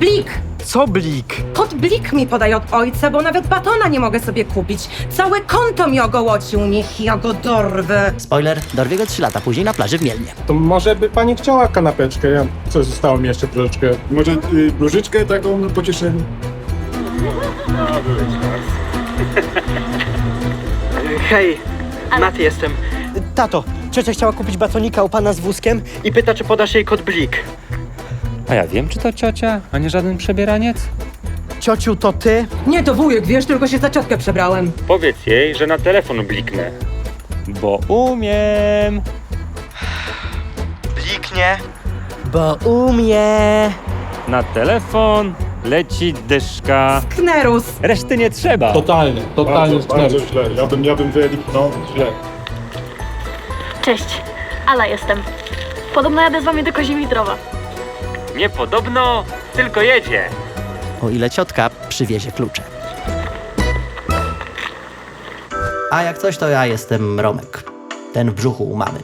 blik! Co blik? Kod blik mi podaj od ojca, bo nawet batona nie mogę sobie kupić. Całe konto mi ogołocił, niech ja go dorwę. Spoiler, dorwie go 3 lata później na plaży w Mielnie. To może by pani chciała kanapeczkę? Ja, co zostało mi jeszcze troszeczkę? Może y, różyczkę taką na pocieszenie? Hej, Matt jestem. Tato, ciocia chciała kupić batonika u pana z wózkiem i pyta, czy podasz jej kod blik. A ja wiem, czy to ciocia, a nie żaden przebieraniec? Ciociu, to ty? Nie, to wujek, wiesz, tylko się za ciotkę przebrałem. Powiedz jej, że na telefon bliknę. Bo umiem. Bliknie. Bo umie. Na telefon leci dyszka. Knerus. Reszty nie trzeba. Totalnie, totalnie Bardzo, bardzo źle. Ja bym, ja bym wyeliminał źle. Cześć, Ala jestem. Podobno jadę z wami do Kozimidrowa. Nie podobno, tylko jedzie. O ile ciotka przywiezie klucze. A jak coś, to ja jestem Romek. Ten w brzuchu u mamy.